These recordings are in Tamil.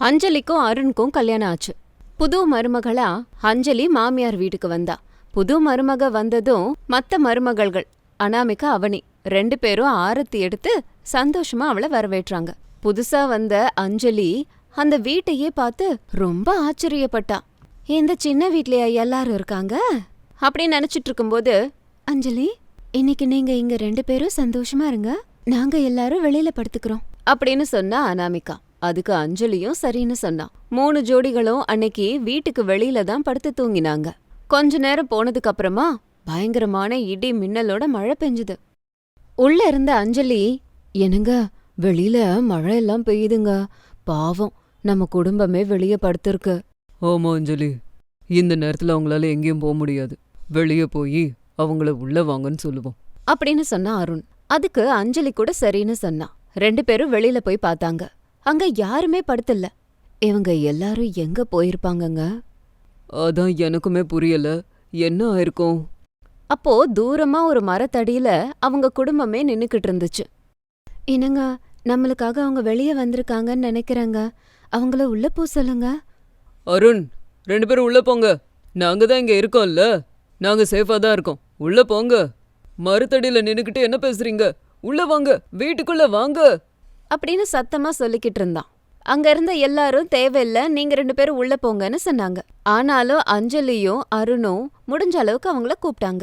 அஞ்சலிக்கும் அருணுக்கும் கல்யாணம் ஆச்சு. புது மருமகளா அஞ்சலி மாமியார் வீட்டுக்கு வந்தா. புது மருமக வந்ததும் மத்த மருமகள்கள் அனாமிகா அவனி ரெண்டு பேரும் ஆரத்தி எடுத்து சந்தோஷமா அவளை வரவேற்றாங்க. புதுசா வந்த அஞ்சலி அந்த வீட்டையே பார்த்து ரொம்ப ஆச்சரியப்பட்டா. இந்த சின்ன வீட்லயா எல்லாரும் இருக்காங்க? அப்படின்னு நினைச்சிட்டு இருக்கும்போது அஞ்சலி இன்னைக்கு நீங்க இங்க ரெண்டு பேரும் சந்தோஷமா இருங்க. நாங்க எல்லாரும் வெளியில படுத்துக்கிறோம். அப்படின்னு சொன்னா அனாமிகா. அதுக்கு அஞ்சலியும் சரின்னு சொன்னா மூணு ஜோடிகளும் அன்னைக்கு வீட்டுக்கு வெளியில தான் படுத்து தூங்கினாங்க. கொஞ்ச நேரம் போனதுக்கு அப்புறமா பயங்கரமான இடி மின்னலோட மழை பெஞ்சுது. உள்ள இருந்த அஞ்சலி என்னங்க வெளியில மழை எல்லாம் பெய்யுதுங்க. பாவம் நம்ம குடும்பமே வெளிய படுத்திருக்கு. ஆமா அஞ்சலி இந்த நேரத்துல அவங்களால எங்கேயும் போக முடியாது. வெளியே போய் அவங்கள உள்ள வாங்கன்னு சொல்லுவோம். அப்படின்னு சொன்னா அருண். அதுக்கு அஞ்சலி கூட சரின்னு சொன்னா ரெண்டு பேரும் வெளியில போய் பார்த்தாங்க. அங்க யாருமே படுத்தில்ல. இவங்க எல்லாரும் எங்க போயிருப்பாங்கங்க? அதான் எனக்குமே புரியல. என்ன ஆயிருக்கும்? அப்போ தூரமா ஒரு மரத்தடியில அவங்க குடும்பமே நின்னுக்கிட்டு இருந்துச்சு என்னங்க நம்மளுக்காக அவங்க வெளியே வந்திருக்காங்கன்னு நினைக்கிறேங்க. அவங்கள உள்ள போ சொல்லுங்க. அருண் ரெண்டு பேரும் உள்ள போங்க. நாங்க தான் இங்க இருக்கோம்ல. நாங்க சேஃபா தான் இருக்கோம். உள்ள போங்க. மறுத்தடியில நின்னுக்கிட்டு என்ன பேசுறீங்க? உள்ள வாங்க. வீட்டுக்குள்ள வாங்க. அப்படின்னு சத்தமா சொல்லிக்கிட்டு இருந்தான். அங்க இருந்த எல்லாரும் தேவையில்ல நீங்க ரெண்டு பேரும் உள்ள போங்கன்னு சொன்னாங்க. ஆனாலும் அஞ்சலியும் அருணும் முடிஞ்ச அளவுக்கு அவங்கள கூப்பிட்டாங்க.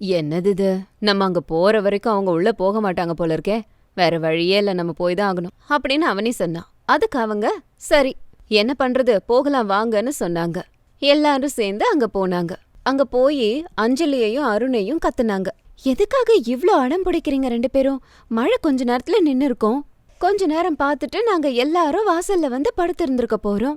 என்னது இது? நம்ம அங்க போற வரைக்கும் அவங்க உள்ள போக மாட்டாங்க போல இருக்கே. வேற வழியே இல்ல நம்ம போய் தான் ஆகணும். அப்படின்னு அவனே சொன்னான். அதுக்கு அவங்க சரி என்ன பண்றது போகலாம் வாங்கன்னு சொன்னாங்க. எல்லாரும் சேர்ந்து அங்க போனாங்க. அங்க போய் அஞ்சலியையும் அருணையும் கத்துனாங்க. எதுக்காக இவ்ளோ அடம் பிடிக்கிறீங்க ரெண்டு பேரும்? மழை கொஞ்ச நேரத்துல நின்னு இருக்கோம் கொஞ்ச நேரம் பார்த்துட்டு நாங்க எல்லாரும் வாசல்ல வந்து படுத்திருந்திருக்க போறோம்.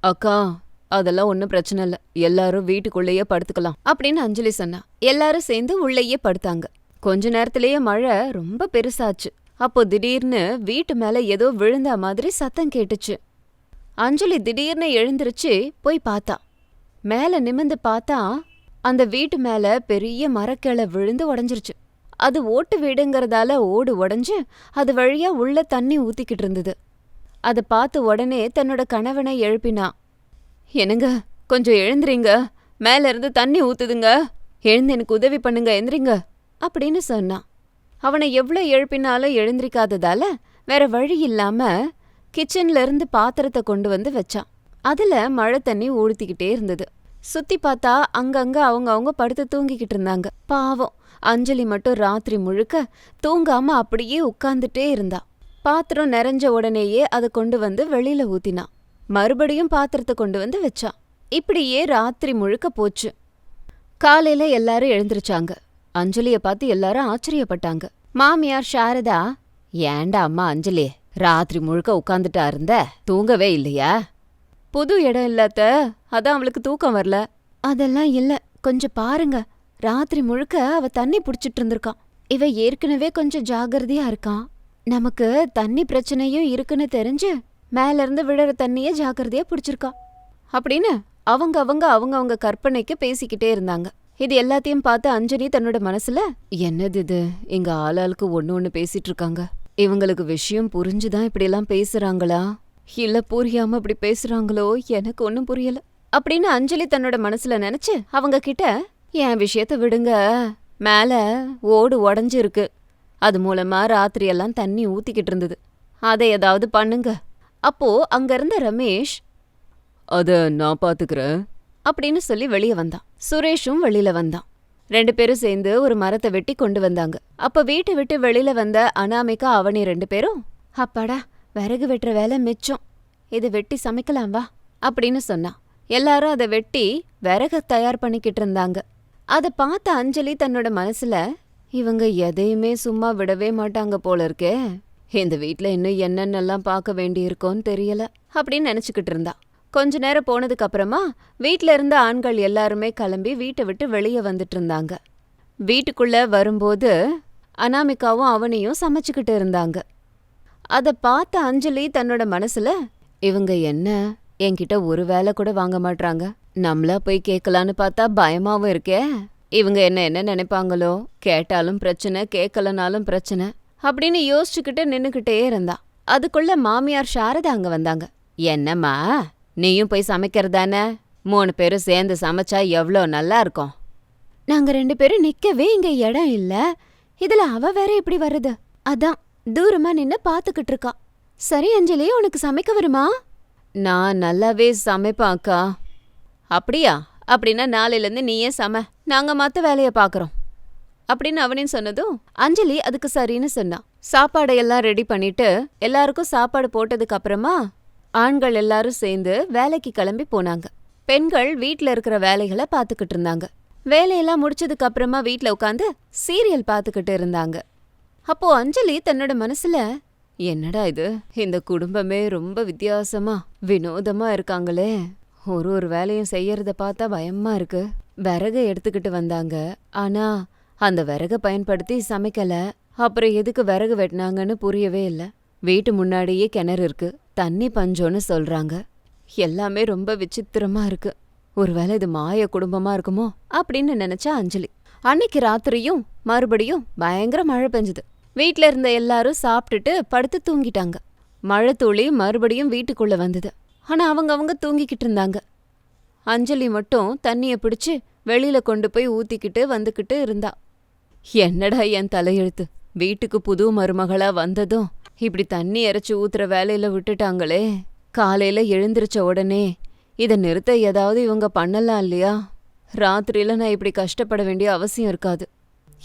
அக்கா அதெல்லாம் ஒன்றும் பிரச்சனை இல்ல. எல்லாரும் வீட்டுக்குள்ளேயே படுத்துக்கலாம். அப்படின்னு அஞ்சலி சொன்னா. எல்லாரும் சேர்ந்து உள்ளேயே படுத்தாங்க. கொஞ்ச நேரத்திலேயே மழை ரொம்ப பெருசாச்சு. அப்போ திடீர்னு வீட்டு மேல ஏதோ விழுந்த மாதிரி சத்தம் கேட்டுச்சு. அஞ்சலி திடீர்னு எழுந்திருச்சு போய் பார்த்தா. மேல நிமிந்து பார்த்தா அந்த வீட்டு மேல பெரிய மரக்கிளை விழுந்து உடஞ்சிருச்சு. அது ஓட்டு வீடுங்கறதால ஓடு உடஞ்சு அது வழியா உள்ள தண்ணி ஊத்திக்கிட்டு இருந்தது. அத பார்த்து உடனே தன்னோட கணவனை எழுப்பினா என்னங்க கொஞ்சம் எழுந்துறீங்க மேல இருந்து தண்ணி ஊத்துதுங்க. எழுந்து எனக்கு உதவி பண்ணுங்க எந்திரிங்க அப்படின்னு சொன்னான் அவனை எவ்வளோ எழுப்பினாலும் எழுந்திரிக்காததால வேற வழி இல்லாம கிச்சன்ல இருந்து பாத்திரத்தை கொண்டு வந்து வச்சான். அதுல மழை தண்ணி ஊழ்த்திக்கிட்டே இருந்தது. சுத்தி பார்த்தா அங்கங்க அவங்க அவங்க படுத்து தூங்கிக்கிட்டு இருந்தாங்க பாவம். அஞ்சலி மட்டும் ராத்திரி முழுக்க தூங்காம அப்படியே உட்கார்ந்துட்டே இருந்தா. பாத்திரம் நிறைஞ்ச உடனேயே அதை கொண்டு வந்து வெளியில ஊத்தினான் மறுபடியும் பாத்திரத்தை கொண்டு வந்து வச்சான் இப்படியே ராத்திரி முழுக்க போச்சு. காலையில எல்லாரும் எழுந்திருச்சாங்க. அஞ்சலிய பார்த்து எல்லாரும் ஆச்சரியப்பட்டாங்க. மாமியார் சாரதா ஏன்டா அம்மா அஞ்சலி ராத்திரி முழுக்க உட்காந்துட்டா இருந்த? தூங்கவே இல்லையா? புது இடம் இல்லாத அதான் அவளுக்கு தூக்கம் வரல. அதெல்லாம் இல்ல. கொஞ்சம் பாருங்க. ராத்திரி முழுக்க அவ தண்ணி புடிச்சிட்டு இருந்திருக்கான் இவ ஏற்கனவே கொஞ்சம் ஜாகிரதையா இருக்கான் நமக்கு தண்ணி பிரச்சனையும் இருக்குன்னு தெரிஞ்சு மேல இருந்து விழற தண்ணிய ஜாக்கிரதையா புடிச்சிருக்கான் அப்படின்னு அவங்க அவங்க அவங்க அவங்க கற்பனைக்கு பேசிக்கிட்டே இருந்தாங்க. இது எல்லாத்தையும் பார்த்து அஞ்சலி தன்னோட மனசுல என்னது இது? இங்க ஆளாளுக்கு ஒன்னு ஒன்னு பேசிட்டு இருக்காங்க. இவங்களுக்கு விஷயம் புரிஞ்சுதான் இப்படி எல்லாம் பேசுறாங்களா? இல்ல புரியாம இப்படி பேசுறாங்களோ? எனக்கு ஒண்ணும் புரியல. அப்படின்னு அஞ்சலி தன்னோட மனசுல நினைச்சு அவங்க கிட்ட என் விஷயத்த விடுங்க. மேல ஓடு உடஞ்சிருக்கு. அது மூலமா ராத்திரி எல்லாம் தண்ணி ஊத்திக்கிட்டு இருந்தது. அதை ஏதாவது பண்ணுங்க. அப்போ அங்க இருந்த ரமேஷ் அத நான் பாத்துக்கிறேன். அப்படின்னு சொல்லி வெளிய வந்தான். சுரேஷும் வெளியில வந்தான். ரெண்டு பேரும் சேர்ந்து ஒரு மரத்தை வெட்டி கொண்டு வந்தாங்க. அப்ப வீட்டை விட்டு வெளியில வந்த அனாமிகா அவனி ரெண்டு பேரும் அப்பாடா விறகு வெட்டுற வேலை மிச்சம். இதை வெட்டி சமைக்கலாம் வா அப்படின்னு சொன்னான் எல்லாரும் அதை வெட்டி விறக தயார் பண்ணிக்கிட்டு இருந்தாங்க. அதை பார்த்த அஞ்சலி தன்னோட மனசுல இவங்க எதையுமே சும்மா விடவே மாட்டாங்க போல இருக்கே. இந்த வீட்ல இன்னும் என்னென்னலாம் பார்க்க வேண்டியிருக்கோன்னு தெரியல அப்படின்னு நினைச்சுக்கிட்டு இருந்தா. கொஞ்ச நேரம் போனதுக்கு அப்புறமா வீட்ல இருந்த ஆண்கள் எல்லாருமே கிளம்பி வீட்டை விட்டு வெளியே வந்துட்டு இருந்தாங்க. வீட்டுக்குள்ள வரும்போது அனாமிகாவும் அவனையும் சமைச்சுக்கிட்டு இருந்தாங்க. அத பார்த்த அஞ்சலி தன்னோட மனசுல இவங்க என்ன? என்கிட்ட ஒரு வேலை கூட வாங்க மாட்றாங்க. நம்மளா போய் கேட்கலான்னு பார்த்தா பயமாவும் இருக்கே. இவங்க என்ன என்ன நினைப்பாங்களோ? கேட்டாலும் பிரச்சனை கேட்கலனாலும் பிரச்சனை அப்படின்னு யோசிச்சுக்கிட்டு நின்னுக்கிட்டே இருந்தா. அதுக்குள்ள மாமியார் சாரதா அங்க வந்தாங்க. என்னம்மா? நீயும் போய் சமைக்கிறதானே மூணு பேரும் சேர்ந்து சமைச்சா எவ்வளோ நல்லா இருக்கும்? நாங்க ரெண்டு பேரும் நிக்கவே இங்க இடம் இல்ல. இதுல அவ வேற இப்படி வருது அதான் தூரமா நின்னு பாத்துக்கிட்டு இருக்கா. சரி அஞ்சலி உனக்கு சமைக்க வருமா? நான் நல்லாவே சமைப்பேன் அக்கா. அப்படியா? அப்படின்னா நாளையிலேருந்து நீயே சம. நாங்க மத்த வேலைய பாக்குறோம். அப்படின்னு அவனின் சொன்னதும் அஞ்சலி அதுக்கு சரின்னு சொன்னான் சாப்பாடையெல்லாம் ரெடி பண்ணிட்டு எல்லாருக்கும் சாப்பாடு போட்டதுக்கு அப்புறமா ஆண்கள் எல்லாரும் சேர்ந்து வேலைக்கு கிளம்பி போனாங்க. பெண்கள் வீட்ல இருக்கிற வேலைகளை பார்த்துக்கிட்டு இருந்தாங்க. வேலையெல்லாம் முடிச்சதுக்கு அப்புறமா வீட்ல உட்காந்து சீரியல் பார்த்துக்கிட்டு இருந்தாங்க. அப்போ அஞ்சலி தன்னோட மனசுல என்னடா இது? இந்த குடும்பமே ரொம்ப வித்தியாசமா வினோதமா இருக்காங்களே. ஒரு ஒரு வேலையும் செய்யறத பார்த்தா பயமா இருக்கு. விறகை எடுத்துக்கிட்டு வந்தாங்க. ஆனா அந்த விறகை பயன்படுத்தி சமைக்கல. அப்புறம் எதுக்கு விறகு வெட்டினாங்கன்னு புரியவே இல்ல. வீட்டு முன்னாடியே கிணறு இருக்கு. தண்ணி பஞ்சோன்னு சொல்றாங்க. எல்லாமே ரொம்ப விசித்திரமா இருக்கு. ஒருவேளை இது மாய குடும்பமா இருக்குமோ? அப்படின்னு நினைச்சா அஞ்சலி. அன்னைக்கு ராத்திரியும் மறுபடியும் பயங்கர மழை பெஞ்சது. வீட்டில் இருந்த எல்லாரும் சாப்பிட்டுட்டு படுத்து தூங்கிட்டாங்க. மழை துளி மறுபடியும் வீட்டுக்குள்ள வந்தது. ஆனா அவங்க அவங்க தூங்கிக்கிட்டு இருந்தாங்க. அஞ்சலி மட்டும் தண்ணிய பிடிச்சு வெளியில கொண்டு போய் ஊத்திக்கிட்டு வந்துக்கிட்டு இருந்தா. என்னடா என் தலையெழுத்து? வீட்டுக்கு புது மருமகளா வந்ததும் இப்படி தண்ணி இறைச்சி ஊத்துற வேலையில விட்டுட்டாங்களே. காலையில எழுந்திருச்ச உடனே இத நிறுத்த ஏதாவது இவங்க பண்ணலாம் இல்லையா? ராத்திரியில நான் இப்படி கஷ்டப்பட வேண்டிய அவசியம் இருக்காது.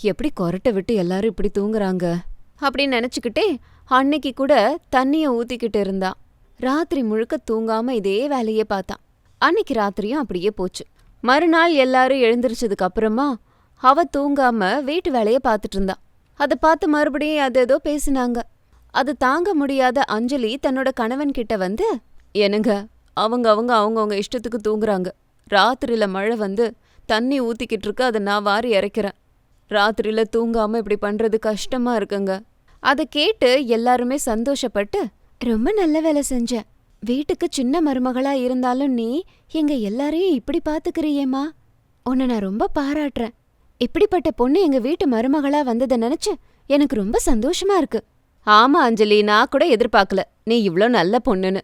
எப்படி கொரட்டை விட்டு எல்லாரும் இப்படி தூங்குறாங்க? அப்படின்னு நினைச்சுக்கிட்டே அன்னைக்கு கூட தண்ணிய ஊத்திக்கிட்டு இருந்தான் ராத்திரி முழுக்க தூங்காம இதே வேலையே பார்த்தான். அன்னைக்கு ராத்திரியும் அப்படியே போச்சு. மறுநாள் எல்லாரும் எழுந்திருச்சதுக்கு அப்புறமா அவ தூங்காம வீட்டு வேலைய பார்த்துட்டு இருந்தா. அதை பார்த்து மறுபடியும் அது ஏதோ பேசினாங்க. அது தாங்க முடியாத அஞ்சலி தன்னோட கணவன் கிட்ட வந்து என்னங்க அவங்க அவங்க அவங்கவுங்க இஷ்டத்துக்கு தூங்குறாங்க. ராத்திரியில மழை வந்து தண்ணி ஊத்திக்கிட்டு இருக்கு அதை நான் வாரி இறைக்கிறேன் ராத்திரியில தூங்காம இப்படி பண்றது கஷ்டமா இருக்குங்க. அதை கேட்டு எல்லாருமே சந்தோஷப்பட்டு ரொம்ப நல்ல வேலை செஞ்ச. வீட்டுக்கு சின்ன மருமகளா இருந்தாலும் நீ எங்க எல்லாரையும் இப்படி பாத்துக்கிறியேம்மா? உன்னை நான் ரொம்ப பாராட்டுறேன். இப்படிப்பட்ட பொண்ணு எங்க வீட்டு மருமகளா வந்ததை நினைச்சு எனக்கு ரொம்ப சந்தோஷமா இருக்கு. ஆமா அஞ்சலி. நான் கூட எதிர்பார்க்கல. நீ இவ்ளோ நல்ல பொண்ணுன்னு.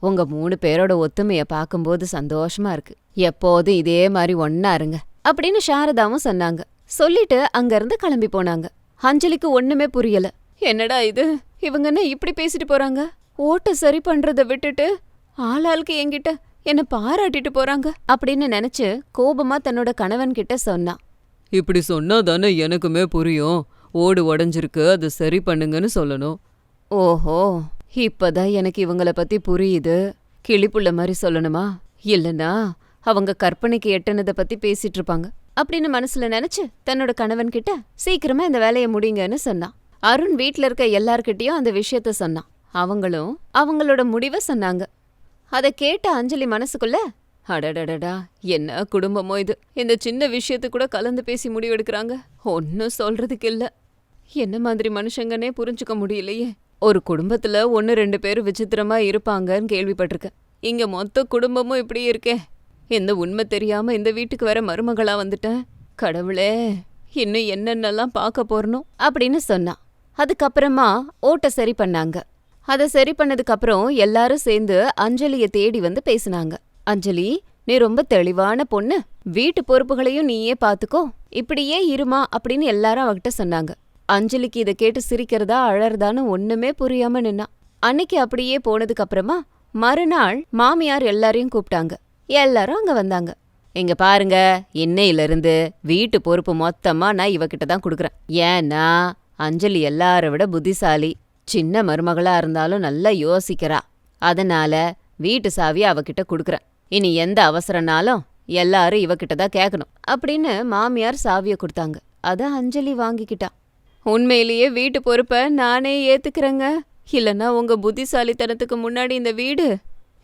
உங்க மூணு பேரோட ஒத்துமைய பார்க்கும்போது சந்தோஷமா இருக்கு. எப்போதும் இதே மாதிரி ஒன்னா இருங்க. அப்படின்னு சாரதாவும் சொன்னாங்க. சொல்லிட்டு அங்க இருந்து கிளம்பி போனாங்க. அஞ்சலிக்கு ஒண்ணுமே புரியல. என்னடா இது? இவங்க என்ன இப்படி பேசிட்டு போறாங்க? ஓட்ட சரி பண்றத விட்டுட்டு ஆளாளுக்கு என்கிட்ட என்ன பாராட்டிட்டு போறாங்க அப்படின்னு நினைச்சு கோபமா தன்னோட கணவன் கிட்ட சொன்னா. இப்படி சொன்னா தானே எனக்குமே புரியும். ஓடு உடஞ்சிருக்கு அதை சரி பண்ணுங்கன்னு சொல்லணும். ஓஹோ. இப்பதான் எனக்கு இவங்கள பத்தி புரியுது. கிளிப்புள்ள மாதிரி சொல்லணுமா? இல்லனா அவங்க கற்பனைக்கு எட்டனத பத்தி பேசிட்டு இருப்பாங்க. அப்படின்னு மனசுல நினைச்சு தன்னோட கணவன் கிட்ட சீக்கிரமா இந்த வேலையை முடிங்கன்னு சொன்னான். அருண் வீட்ல இருக்க எல்லார்கிட்டயும் அந்த விஷயத்த சொன்னான். அவங்களும் அவங்களோட முடிவை சொன்னாங்க. அதை கேட்ட அஞ்சலி மனசுக்குள்ள அடடடடா என்ன குடும்பமோ இது? இந்த சின்ன விஷயத்து கூட கலந்து பேசி முடிவெடுக்கறாங்க. ஒன்னும் சொல்றதுக்கு இல்ல. என்ன மாதிரி மனுஷங்கனே புரிஞ்சுக்க முடியலையே. ஒரு குடும்பத்துல ஒன்னு ரெண்டு பேர் விசித்திரமா இருப்பாங்கன்னு கேள்விப்பட்டிருக்கேன். இங்க மொத்த குடும்பமும் இப்படி இருக்கே. இந்த உண்மை தெரியாம இந்த வீட்டுக்கு வேற மருமகளா வந்துட்டேன். கடவுளே இன்னும் என்னென்னலாம் பார்க்க போறணும்? அப்படின்னு சொன்னான் அதுக்கப்புறமா ஓட்ட சரி பண்ணாங்க. அதை சரி பண்ணதுக்கப்புறம் எல்லாரும் சேர்ந்து அஞ்சலிய தேடி வந்து பேசினாங்க. அஞ்சலி நீ ரொம்ப தெளிவான பொண்ணு. வீட்டு பொறுப்புகளையும் நீயே பாத்துக்கோ. இப்படியே இருமா அப்படின்னு எல்லாரும் அவகிட்ட சொன்னாங்க. அஞ்சலிக்கு இதை கேட்டு சிரிக்கிறதா அழறதான்னு ஒண்ணுமே புரியாம நின்னா. அன்னைக்கு அப்படியே போனதுக்கு அப்புறமா மறுநாள் மாமியார் எல்லாரையும் கூப்பிட்டாங்க. எல்லாரும் அங்க வந்தாங்க. இங்க பாருங்க இன்னையில இருந்து வீட்டு பொறுப்பு மொத்தமா நான் இவகிட்ட தான் கொடுக்குறேன். ஏன்னா அஞ்சலி எல்லார விட புத்திசாலி. சின்ன மருமகளா இருந்தாலும் நல்லா யோசிக்கிறா. அதனால வீட்டு சாவியை அவகிட்ட கொடுக்குறேன். இனி எந்த அவசரனாலும் எல்லாரும் இவகிட்ட தான் கேட்கணும் அப்படின்னு மாமியார் சாவியை கொடுத்தாங்க. அத அஞ்சலி வாங்கிக்கிட்டா. உண்மையிலேயே வீட்டு பொறுப்பை நானே ஏத்துக்கிறேங்க. இல்லனா உங்க புத்திசாலித்தனத்துக்கு முன்னாடி இந்த வீடு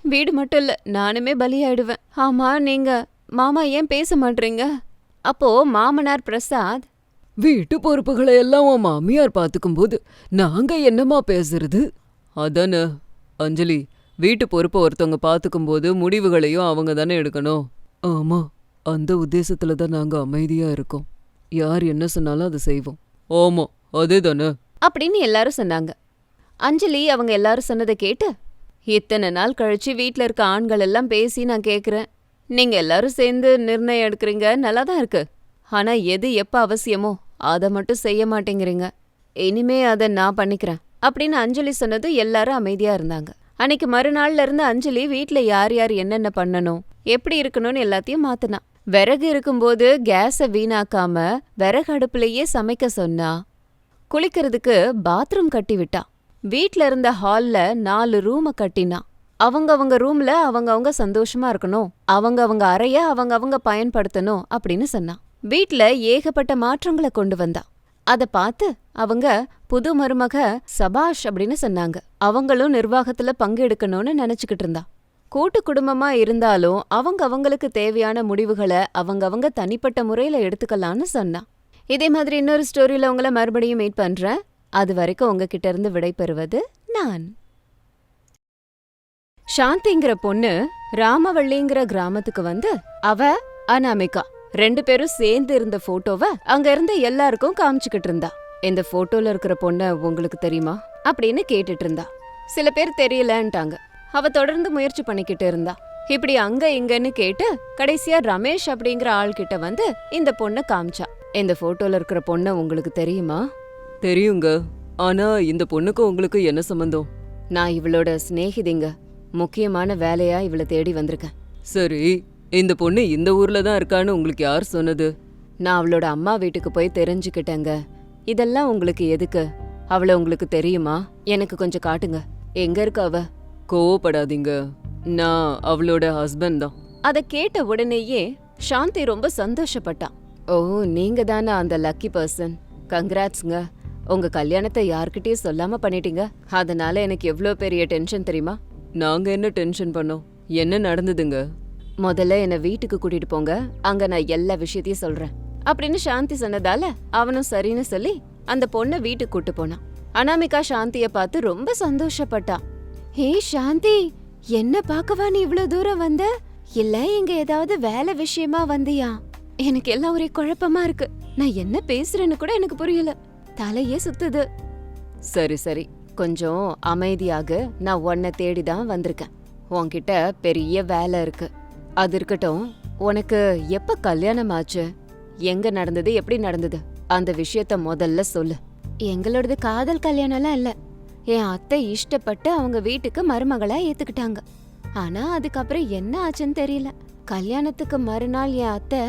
வீடு மட்டும் இல்ல நானுமே பலியாயிடுவேன். ஆமா நீங்க மாமா ஏன் பேச மாட்டீங்க அப்போ மாமனார் பிரசாத் வீட்டு பொறுப்புகளை எல்லாம் உன் மாமியார் பார்த்துக்கும்போது நாங்க என்னம்மா பேசுறது? அதானே அஞ்சலி வீட்டு பொறுப்பை ஒருத்தவங்க பார்த்துக்கும்போது முடிவுகளையும் அவங்க தானே எடுக்கணும். ஆமா அந்த உத்தேசத்துல தான் நாங்க அமைதியா இருக்கோம். யார் என்ன சொன்னாலும் அதை செய்வோம். ஓமோ அதுதானே அப்படின்னு எல்லாரும் சொன்னாங்க. அஞ்சலி அவங்க எல்லாரும் சொன்னதை கேட்டு இத்தனை நாள் கழிச்சு வீட்ல இருக்க ஆண்கள் எல்லாம் பேசி நான் கேக்குறேன். நீங்க எல்லாரும் சேர்ந்து நிர்ணயம் எடுக்கிறீங்க நல்லா தான் இருக்கு. ஆனா எது எப்ப அவசியமோ அதை மட்டும் செய்ய மாட்டேங்கிறீங்க. இனிமே அதை நான் பண்ணிக்கிறேன் அப்படின்னு அஞ்சலி சொன்னது எல்லாரும் அமைதியா இருந்தாங்க. அன்னைக்கு மறுநாள்ல இருந்து அஞ்சலி வீட்டில் யார் யார் என்னென்ன பண்ணணும் எப்படி இருக்கணும்னு எல்லாத்தையும் மாத்துனா. விறகு இருக்கும்போது கேஸை வீணாக்காம விறகு அடுப்புலயே சமைக்க சொன்னா குளிக்கிறதுக்கு பாத்ரூம் கட்டி விட்டா. வீட்ல இருந்த ஹால்ல நாலு ரூம கட்டினா அவங்க அவங்க ரூம்ல அவங்க சந்தோஷமா இருக்கணும் அவங்க அவங்க அறைய அவங்க அவங்க பயன்படுத்தணும் அப்படின்னு சொன்னா. வீட்ல ஏகப்பட்ட மாற்றங்களை கொண்டு வந்தா. அத பார்த்து அவங்க புது மருமக சபாஷ் அப்படின்னு சொன்னாங்க. அவங்களும் நிர்வாகத்துல பங்கெடுக்கணும்னு நினைச்சுக்கிட்டு இருந்தா. கூட்டு குடும்பமா இருந்தாலும் அவங்க அவங்களுக்கு தேவையான முடிவுகளை அவங்க அவங்க தனிப்பட்ட முறையில எடுத்துக்கலாம்னு சொன்னா. இதே மாதிரி இன்னொரு ஸ்டோரியில உங்களை மறுபடியும் மீட் பண்றேன். அது வரைக்கும் உங்ககிட்ட இருந்து விடை பெறுவது நான். சாந்திங்கிற பொண்ணு ராமவள்ளிங்கிற கிராமத்துக்கு வந்து அவ அனாமிகா ரெண்டு பேரும் சேர்ந்து இருந்த போட்டோவை அங்க இருந்த எல்லாருக்கும் காமிச்சுக்கிட்டு இருந்தா. இந்த போட்டோல இருக்கிற பொண்ண உங்களுக்கு தெரியுமா? அப்படின்னு கேட்டுட்டு இருந்தா. சில பேர் தெரியலன்ட்டாங்க. அவ தொடர்ந்து முயற்சி பண்ணிக்கிட்டு இருந்தா. இப்படி அங்க இங்கன்னு கேட்டு கடைசியா ரமேஷ் அப்படிங்கிற ஆள்கிட்ட வந்து இந்த பொண்ண காமிச்சா. இந்த போட்டோல இருக்கிற பொண்ண உங்களுக்கு தெரியுமா? தெரியுங்க. ஆனா இந்த பொண்ணுக்கு உங்களுக்கு என்ன சம்பந்தம்? நான் இவளோட சிநேகிதிங்க. முக்கியமான வேலையா இவளை தேடி வந்திருக்கேன். சரி. இந்த பொண்ணு இந்த ஊர்ல தான் இருக்கான்னு உங்களுக்கு யார் சொன்னது? நான் அவளோட அம்மா வீட்டுக்கு போய் தெரிஞ்சுக்கிட்டேங்க. இதெல்லாம் உங்களுக்கு எதுக்கு? அவளை உங்களுக்கு தெரியுமா? எனக்கு கொஞ்சம் காட்டுங்க. எங்க இருக்கா அவ? கோவப்படாதீங்க. நான் அவளோட ஹஸ்பண்ட் தான். அத கேட்ட உடனேயே சாந்தி ரொம்ப சந்தோஷப்பட்டா. ஓ நீங்க தானே அந்த லக்கி பர்சன் கங்க்ராட்ஸ்ங்க உங்க கல்யாணத்தை யார்கிட்டயும் சொல்லாம பண்ணிட்டீங்க. அதனால எனக்கு எவ்ளோ பெரிய டென்ஷன் தெரியுமா? நாங்க என்ன டென்ஷன் பண்ணோம்? என்ன நடந்ததுங்க? முதல்ல என்ன வீட்டுக்கு கூட்டிட்டு போங்க. அங்க நான் எல்லா விஷயத்தையும் சொல்றேன். அப்படின்னு சாந்தி சொன்னதால அவனும் சரின்னு சொல்லி அந்த பொண்ண வீட்டுக்கு கூட்டு போனான். அனாமிகா சாந்திய பார்த்து ரொம்ப சந்தோஷப்பட்டா. ஹே சாந்தி என்ன பார்க்கவா நீ இவ்ளோ தூரம் வந்த? இல்ல இங்க ஏதாவது வேலை விஷயமா வந்தியா? எனக்கு எல்லாம் ஒரே குழப்பமா இருக்கு. நான் என்ன பேசுறேன்னு கூட எனக்கு புரியல. தலையே சுத்துது. சரி சரி. கொஞ்சம் அமைதியாக நான் உன்னை தேடி தான் வந்திருக்கேன். உன்கிட்ட பெரிய வேலை இருக்கு. அது இருக்கட்டும் உனக்கு எப்ப கல்யாணம் ஆச்சு? எங்க நடந்தது எப்படி நடந்தது? அந்த விஷயத்த முதல்ல சொல்லு. எங்களோடது காதல் கல்யாணம்லாம் இல்ல. என் அத்தை இஷ்டப்பட்டு அவங்க வீட்டுக்கு மருமகளா ஏத்துக்கிட்டாங்க. ஆனா அதுக்கப்புறம் என்ன ஆச்சுன்னு தெரியல. கல்யாணத்துக்கு மறுநாள் என் அத்தை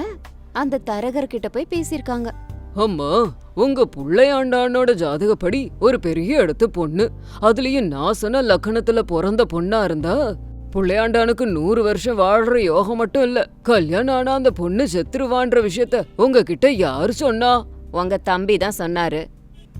அந்த தரகர்கிட்ட போய் பேசியிருக்காங்க. அம்மா உங்க புள்ளையாண்டானோட ஜாதகப்படி ஒரு பெரிய இடத்து பொண்ணு. அதுலயும் நான் சொன்ன லக்கணத்துல பிறந்த பொண்ணா இருந்தா புள்ளையாண்டானுக்கு நூறு வருஷம் வாழ்ற யோகம் மட்டும் இல்ல கல்யாணம் ஆனா அந்த பொண்ணு செத்துருவான்ற விஷயத்த உங்ககிட்ட யாரு சொன்னா? உங்க தம்பி தான் சொன்னாரு.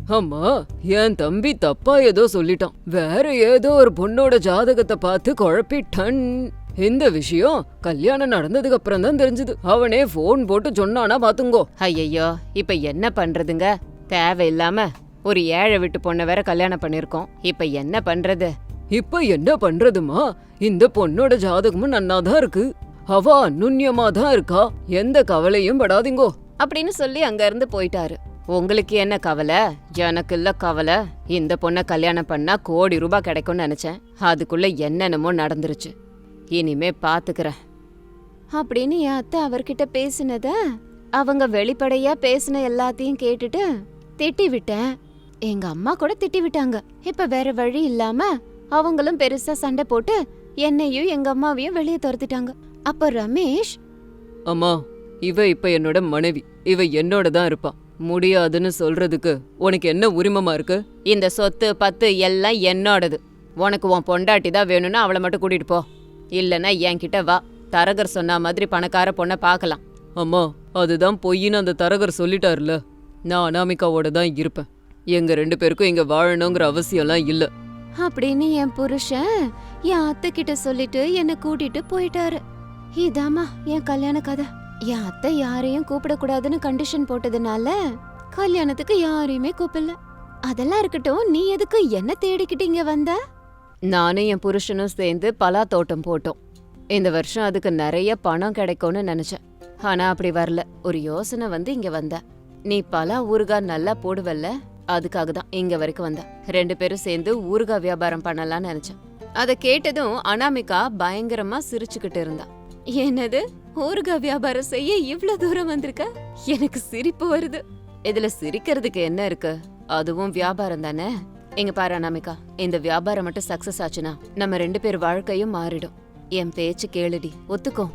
அம்மா என் தம்பி தப்பா ஏதோ சொல்லிட்டான். வேற ஏதோ ஒரு பொண்ணோட ஜாதகத்தை பார்த்து குழப்பிட்டன். இந்த விஷயம் கல்யாணம் நடந்ததுக்கு அப்புறம் தான் தெரிஞ்சது. அவனே ஃபோன் போட்டு சொன்னானா பாத்துங்கோ ஐயையோ இப்ப என்ன பண்றதுங்க? தேவையில்லாம ஒரு ஏழை விட்டு பொண்ணை வேற கல்யாணம் பண்ணிருக்கோம் இப்ப என்ன பண்றது? இப்ப என்ன பண்றதுமா? இந்த பொண்ணோட ஜாதகமும் நன்னாதான் இருக்கு. அவ அனுன்யமா தான் இருக்கா. எந்த கவலையும் படாதீங்கோ. அப்படின்னு சொல்லி அங்க இருந்து போயிட்டாரு. உங்களுக்கு என்ன கவலை? எனக்கு இல்ல கவலை. இந்த பொண்ணை கல்யாணம் பண்ணா கோடி ரூபாய் கிடைக்கும்னு நினைச்சேன். அதுக்குள்ள என்னென்னமோ நடந்துருச்சு. இனிமே பாத்துக்கிறேன். அப்படின்னு என் அத்தை அவர்கிட்ட பேசினத அவங்க வெளிப்படையா பேசின எல்லாத்தையும் கேட்டுட்டு திட்டி விட்டேன். எங்க அம்மா கூட திட்டி விட்டாங்க. இப்ப வேற வழி இல்லாம அவங்களும் பெருசா சண்டை போட்டு என்னையும் எங்க அம்மாவையும் வெளியே துரத்திட்டாங்க. அப்ப ரமேஷ் அம்மா இவ இப்ப என்னோட மனைவி. இவ என்னோட தான் இருப்பா. முடியாதுன்னு சொல்றதுக்கு உனக்கு என்ன உரிமமா இருக்கு? இந்த சொத்து பத்து எல்லாம் என்னோடது. உனக்கு உன் பொண்டாட்டி தான் வேணும்னா அவளை மட்டும் கூட்டிட்டு போ. இல்லைன்னா என்கிட்ட வா. தரகர் சொன்ன மாதிரி பணக்கார பொண்ணை பார்க்கலாம். அம்மா அதுதான் பொய்ன்னு அந்த தரகர் சொல்லிட்டாருல. நான் அனாமிகாவோட தான் இருப்பேன். எங்க ரெண்டு பேருக்கும் இங்க வாழணுங்கிற அவசியம்லாம் இல்ல. அப்படின்னு என் புருஷன் என் அத்தை கிட்ட சொல்லிட்டு என்னை கூட்டிட்டு போயிட்டாரு. இதாம்மா என் கல்யாண கதை. என் அத்தை யாரையும் கூப்பிடக்கூடாதுன்னு கண்டிஷன் போட்டதுனால கல்யாணத்துக்கு யாரையுமே கூப்பிடல. அதெல்லாம் இருக்கட்டும் நீ எதுக்கு என்ன தேடிக்கிட்டீங்க வந்த? நானும் என் புருஷனும் சேர்ந்து பலா தோட்டம் போட்டோம். இந்த வருஷம் அதுக்கு நிறைய பணம் கிடைக்கும்னு நினைச்சேன். ஆனா அப்படி வரல. ஒரு யோசனை வந்து இங்க வந்த. நீ பலா ஊறுகாய் நல்லா போடுவல்ல? அதுக்காக தான் இங்க வரைக்கும் வந்த. ரெண்டு பேரும் சேர்ந்து ஊறுகாய் வியாபாரம் பண்ணலாம்னு நினைச்சேன். அதை கேட்டதும் அனாமிகா பயங்கரமா சிரிச்சுக்கிட்டு இருந்தா. என்னது? ஊறுகாய் வியாபாரம் செய்ய இவ்ளோ தூரம் வந்திருக்க? எனக்கு சிரிப்பு வருது. இதுல சிரிக்கிறதுக்கு என்ன இருக்கு? அதுவும் வியாபாரம் தானே? எங்க பாரு அனாமிகா இந்த வியாபாரம் மட்டும் சக்சஸ் ஆச்சுன்னா நம்ம ரெண்டு பேர் வாழ்க்கையும் மாறிடும். என் பேச்சு கேளுடி ஒத்துக்கோ.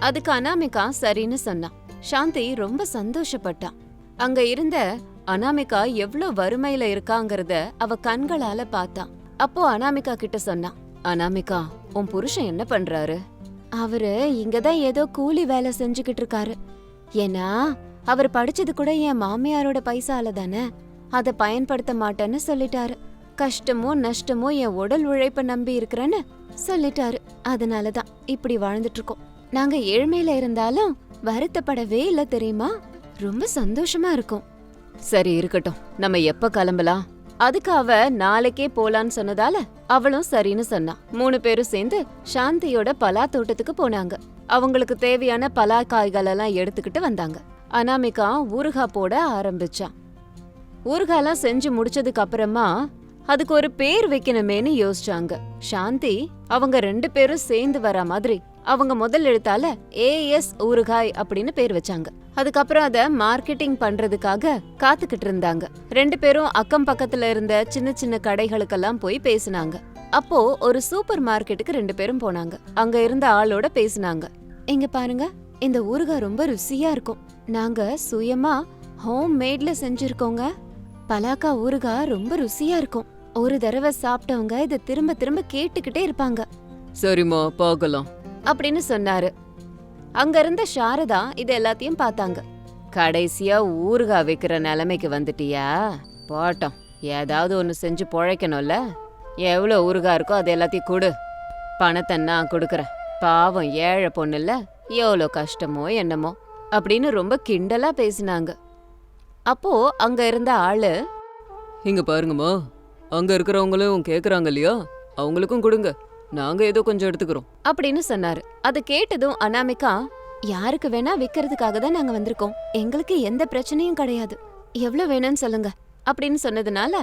அதுக்கு அனாமிகா சரின்னு சொன்னா. சாந்தி ரொம்ப சந்தோஷப்பட்டான் அங்க இருந்த அனாமிகா எவ்ளோ வறுமையில இருக்காங்கறத அவ கண்களால பார்த்தா. அப்போ அனாமிகா கிட்ட சொன்னான் அனாமிகா உன் புருஷன் என்ன பண்றாரு? அவரு இங்கதான் ஏதோ கூலி வேலை செஞ்சுக்கிட்டு இருக்காரு ஏன்னா அவர் படிச்சது கூட என் மாமியாரோட பைசால தானே. அத பயன்படுத்த மாட்டேன்னு சொல்லிட்டாரு. கஷ்டமோ நஷ்டமோ என் உடல் உழைப்ப நம்பி இருக்கிறேன்னு சொல்லிட்டாரு. அதனாலதான் இப்படி வாழ்ந்துட்டு இருக்கோம் நாங்க ஏழ்மையில இருந்தாலும் வருத்தப்படவே இல்ல தெரியுமா? ரொம்ப சந்தோஷமா இருக்கும். சரி இருக்கட்டும். நம்ம எப்ப கிளம்பலாம்? அதுக்கு அவ நாளைக்கே போலான்னு சொன்னதால அவளும் சரின்னு சொன்னா. மூணு பேரும் சேர்ந்து சாந்தியோட பலா தோட்டத்துக்கு போனாங்க. அவங்களுக்கு தேவையான பலா காய்கள் எல்லாம் எடுத்துக்கிட்டு வந்தாங்க. அனாமிகா ஊறுகா போட ஆரம்பிச்சான் ஊறுகாலாம் செஞ்சு முடிச்சதுக்கு அப்புறமா அதுக்கு ஒரு பேர் வைக்கணுமேன்னு யோசிச்சாங்க. சாந்தி அவங்க ரெண்டு பேரும் சேர்ந்து வர மாதிரி அவங்க முதல் எழுத்தால ஏஎஸ் ஊறுகாய் அப்படின்னு பேர் வச்சாங்க. அதுக்கப்புறம் அத மார்க்கெட்டிங் பண்றதுக்காக காத்துக்கிட்டு இருந்தாங்க. ரெண்டு பேரும் அக்கம் பக்கத்துல இருந்த சின்ன சின்ன கடைகளுக்கெல்லாம் போய் பேசினாங்க. அப்போ ஒரு சூப்பர் மார்க்கெட்டுக்கு ரெண்டு பேரும் போனாங்க. அங்க இருந்த ஆளோட பேசினாங்க. இங்க பாருங்க இந்த ஊறுகாய் ரொம்ப ருசியா இருக்கும். நாங்க சுயமா ஹோம் மேட்ல செஞ்சிருக்கோங்க. பலாக்கா ஊறுகாய் ரொம்ப ருசியா இருக்கும். ஒரு தடவை சாப்பிட்டவங்க இத திரும்ப திரும்ப கேட்டுக்கிட்டே இருப்பாங்க. சரிம்மா பார்க்கலாம். அப்படின்னு சொன்னாரு. அங்க இருந்த சாரதா இது எல்லாத்தையும் பார்த்தாங்க. கடைசியா ஊறுகாய் வைக்கிற நிலைமைக்கு வந்துட்டியா? போட்டோம். ஏதாவது ஒன்று செஞ்சு பொழைக்கணும்ல? எவ்வளோ ஊறுகா இருக்கோ அது எல்லாத்தையும் கொடு. பணத்தை நான் கொடுக்குறேன். பாவம் ஏழை பொண்ணுல்ல எவ்வளோ கஷ்டமோ என்னமோ அப்படின்னு ரொம்ப கிண்டலா பேசினாங்க. அப்போ அங்க இருந்த ஆளு இங்க பாருங்கம்மா. அங்க இருக்கிறவங்களும் கேக்குறாங்க இல்லையா? அவங்களுக்கும் கொடுங்க. நாங்க ஏதோ கொஞ்சம் எடுத்துக்கிறோம். அப்படின்னு சொன்னாரு. அது கேட்டதும் அனாமிகா யாருக்கு வேணா விக்கிறதுக்காக தான் நாங்க வந்திருக்கோம். எங்களுக்கு எந்த பிரச்சனையும் கிடையாது. எவ்வளவு வேணும்னு சொல்லுங்க. அப்படின்னு சொன்னதுனால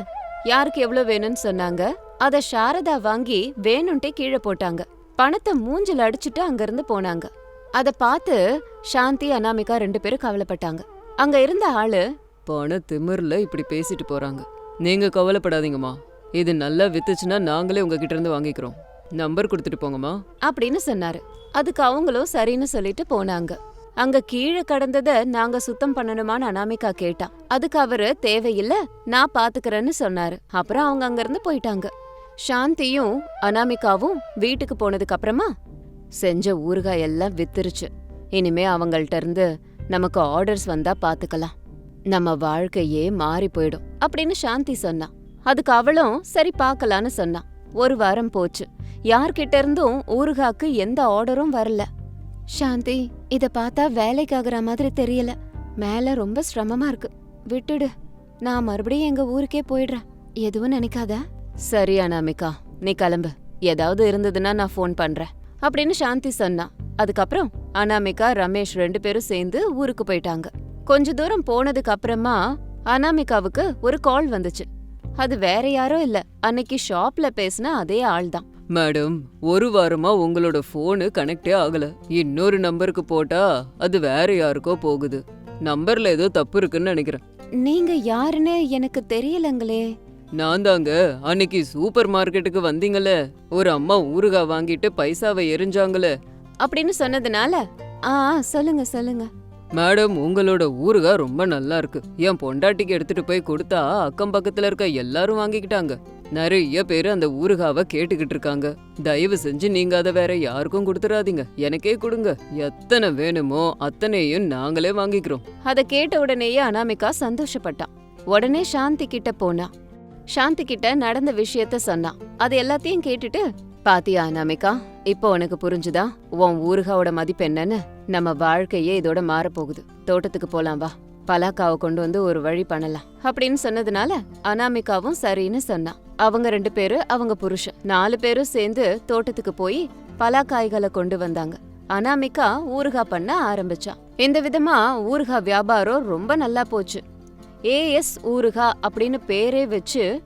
யாருக்கு எவ்வளவு வேணும்னு சொன்னாங்க? அத சாரதா வாங்கி வேணும்ட்டே கீழே போட்டாங்க. பணத்தை மூஞ்சில அடிச்சுட்டு அங்கிருந்து போனாங்க. அத பார்த்து சாந்தி அனாமிகா ரெண்டு பேரும் கவலைப்பட்டாங்க. அங்க இருந்த ஆளு பண திமிர்ல இப்படி பேசிட்டு போறாங்க. நீங்க கவலைப்படாதீங்கம்மா. இது நல்லா வித்துச்சுன்னா நாங்களே உங்ககிட்ட இருந்து வாங்கிக்கிறோம். நம்பர் கொடுத்துட்டு போங்கம்மா. அப்படின்னு சொன்னாரு. அதுக்கு அவங்களும் சரின்னு சொல்லிட்டு போனாங்க. அங்க கீழே கடந்தத நாங்க சுத்தம் பண்ணணுமான்னு அனாமிகா கேட்டா. அதுக்கு அவரு தேவையில்ல நான் பாத்துக்கறேன்னு சொன்னாரு. அப்புறம் அவங்க அங்க இருந்து போயிட்டாங்க. சாந்தியும் அனாமிகாவும் வீட்டுக்கு போனதுக்கு அப்புறமா செஞ்ச ஊறுகாய் எல்லாம் வித்துருச்சு. இனிமே அவங்கள்ட்ட இருந்து நமக்கு ஆர்டர்ஸ் வந்தா பாத்துக்கலாம். நம்ம வாழ்க்கையே மாறி போயிடும். அப்படின்னு சாந்தி சொன்னா. அதுக்கு அவளும் சரி பார்க்கலான்னு சொன்னா. ஒரு வாரம் போச்சு. யார்கிட்ட இருந்தும் ஊறுகாக்கு எந்த ஆர்டரும் வரல. சாந்தி இத பார்த்தா வேலைக்கு ஆகுற மாதிரி தெரியல. மேல ரொம்ப சிரமமா இருக்கு. விட்டுடு. நான் மறுபடியும் எங்க ஊருக்கே போயிடுறேன். எதுவும் நினைக்காத? சரி அனாமிகா. நீ கிளம்பு. ஏதாவது இருந்ததுன்னா நான் ஃபோன் பண்றேன். அப்படின்னு சாந்தி சொன்னா. அதுக்கப்புறம் அனாமிகா ரமேஷ் ரெண்டு பேரும் சேர்ந்து ஊருக்கு போயிட்டாங்க. கொஞ்ச தூரம் போனதுக்கு அப்புறமா அனாமிகாவுக்கு ஒரு கால் வந்துச்சு. அது வேற யாரோ இல்ல. அன்னைக்கு ஷாப்ல பேசின அதே ஆள்தான். மேடம் ஒரு வாரமா உங்களோட ஃபோனு கனெக்டே ஆகல. இன்னொரு நம்பருக்கு போட்டா அது வேற யாருக்கோ போகுது. நம்பர்ல ஏதோ தப்பு இருக்குன்னு நினைக்கிறேன். நீங்க யாருன்னு எனக்கு தெரியலங்களே. நான் தாங்க அன்னைக்கு சூப்பர் மார்க்கெட்டுக்கு வந்தீங்கல்ல. ஒரு அம்மா ஊறுகாய் வாங்கிட்டு பைசாவை எரிஞ்சாங்களே. அப்படின்னு சொன்னதுனால? ஆ சொல்லுங்க சொல்லுங்க. மேடம் உங்களோட ஊறுகாய் ரொம்ப நல்லா இருக்கு. என் பொண்டாட்டிக்கு எடுத்துட்டு போய் கொடுத்தா அக்கம் பக்கத்துல இருக்க எல்லாரும் வாங்கிக்கிட்டாங்க. நிறைய பேர் அந்த ஊறுகாவை கேட்டுக்கிட்டு இருக்காங்க. தயவு செஞ்சு நீங்க அதை வேற யாருக்கும் கொடுத்துடாதீங்க எனக்கே கொடுங்க. எத்தனை வேணுமோ அத்தனையும் நாங்களே வாங்கிக்கிறோம். அத கேட்ட உடனேயே அனாமிகா சந்தோஷப்பட்டான் உடனே சாந்தி கிட்ட போனா. சாந்தி கிட்ட நடந்த விஷயத்த சொன்னா. அது எல்லாத்தையும் கேட்டுட்டு பாத்தியா அனாமிகா? இப்போ உனக்கு புரிஞ்சுதா? உன் ஊறுகாவோட மதிப்பு என்னன்னு? நம்ம வாழ்க்கையே இதோட மாறப்போகுது. தோட்டத்துக்கு போலாம் வா. பலாக்காவை கொண்டு வந்து ஒரு வழி பண்ணலாம். அப்படின்னு சொன்னதுனால அனாமிகாவும் சரின்னு சொன்னான் அவங்க ரெண்டு பேரு அவங்க புருஷன். நாலு பேரும் சேர்ந்து தோட்டத்துக்கு போய் பலாக்காய்களை கொண்டு வந்தாங்க. அனாமிகா ஊறுகா பண்ண ஆரம்பிச்சான் இந்த விதமா ஊறுகா வியாபாரம் ரொம்ப நல்லா போச்சு. ஏஎஸ் ஊருகா அப்படின்னு பேரே வச்சு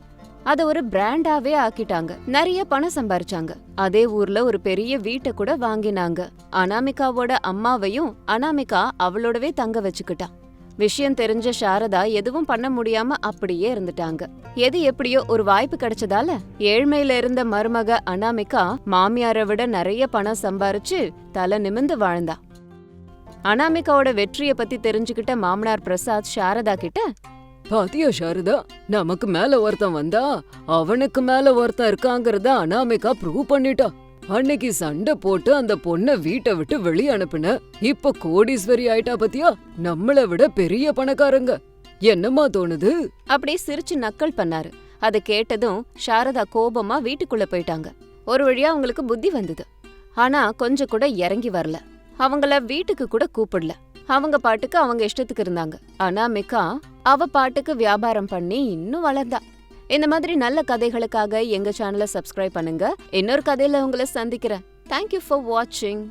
அத ஒரு பிராண்டாவே ஆக்கிட்டாங்க. நிறைய பணம் சம்பாரிச்சாங்க. அதே ஊர்ல ஒரு பெரிய வீட்டை கூட வாங்கினாங்க. அனாமிகாவோட அம்மாவையும் அனாமிகா அவளோடவே தங்க வச்சுக்கிட்டா. விஷயம் தெரிஞ்ச சாரதா எதுவும் பண்ண முடியாம அப்படியே இருந்துட்டாங்க. எது எப்படியோ ஒரு வாய்ப்பு கிடைச்சதால ஏழ்மையில இருந்த மருமக அனாமிகா மாமியாரை விட நிறைய பணம் சம்பாரிச்சு தலை நிமிந்து வாழ்ந்தா. அனாமிகாவோட வெற்றிய பத்தி தெரிஞ்சுக்கிட்ட மாமனார் பிரசாத் சாரதா கிட்ட பாத்தியா சாரதா நமக்கு மேல ஒருத்தன் வந்தா அவனுக்கு மேல ஒருத்தன் இருக்காங்கறத அனாமிகா ப்ரூவ் பண்ணிட்டா. அன்னைக்கு சண்டை போட்டு அந்த பொண்ண வீட்டை விட்டு வெளிய அனுப்புன. இப்ப கோடீஸ்வரி ஆயிட்டா பாத்தியா நம்மள விட பெரிய பணக்காரங்க. என்னம்மா தோணுது? அப்படியே சிரிச்சு நக்கல் பண்ணாரு. அதை கேட்டதும் சாரதா கோபமா வீட்டுக்குள்ள போயிட்டாங்க. ஒரு வழியா அவங்களுக்கு புத்தி வந்தது. ஆனா கொஞ்சம் கூட இறங்கி வரல. அவங்கள வீட்டுக்கு கூட கூப்பிடல. அவங்க பாட்டுக்கு அவங்க இஷ்டத்துக்கு இருந்தாங்க. அனாமிகா அவ பாட்டுக்கு வியாபாரம் பண்ணி இன்னும் வளர்ந்தா. இந்த மாதிரி நல்ல கதைகளுக்காக எங்க சேனலை சப்ஸ்கிரைப் பண்ணுங்க. இன்னொரு கதையில உங்களை சந்திக்கிறேன். தேங்க்யூ ஃபார் வாட்சிங்